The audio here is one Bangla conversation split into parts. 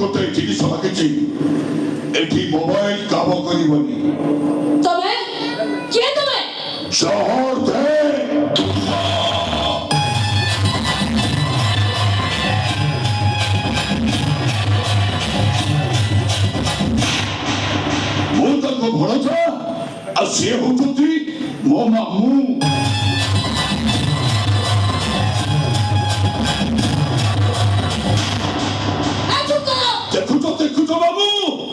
করতে জিনিস লাগিছি এটি মোবাইল কাম করিবনি তবে কে তুমি শহর থেকে ମୁଁ ତାଙ୍କ ଭରସା ଆଉ ସିଏ ହଉଛନ୍ତି ମୋ ମାମୁଁ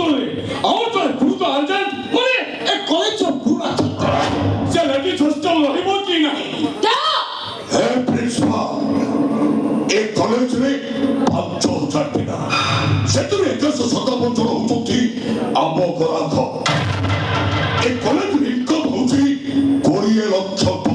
ಅವತರಲಿ ಅವತರ ಗುರುತು ಅರ್ಜೆಂಟ್ ಮನೆ ಎ ಕಾಲೇಜ್ ಪೂರ ಚಲಗಿ ಹೋಸ್ಟೆಲ್ ಹೋಗಿಬೋಕಿನ ಹೇ ಪ್ರಿನ್ಸಿಪಾಲ್ ಎ ಕಾಲೇಜ್ ರೇ ପାଞ୍ଚ ହଜାର ପିଲା ସେଥିରୁ ଏକଶହ ସତାବନ ଜଣ ହେଉଛନ୍ତି ଆମ ଗରାଖ ଏ କଲେଜରେ ଇନକମ୍ ହେଉଛି କୋଡ଼ିଏ ଲକ୍ଷ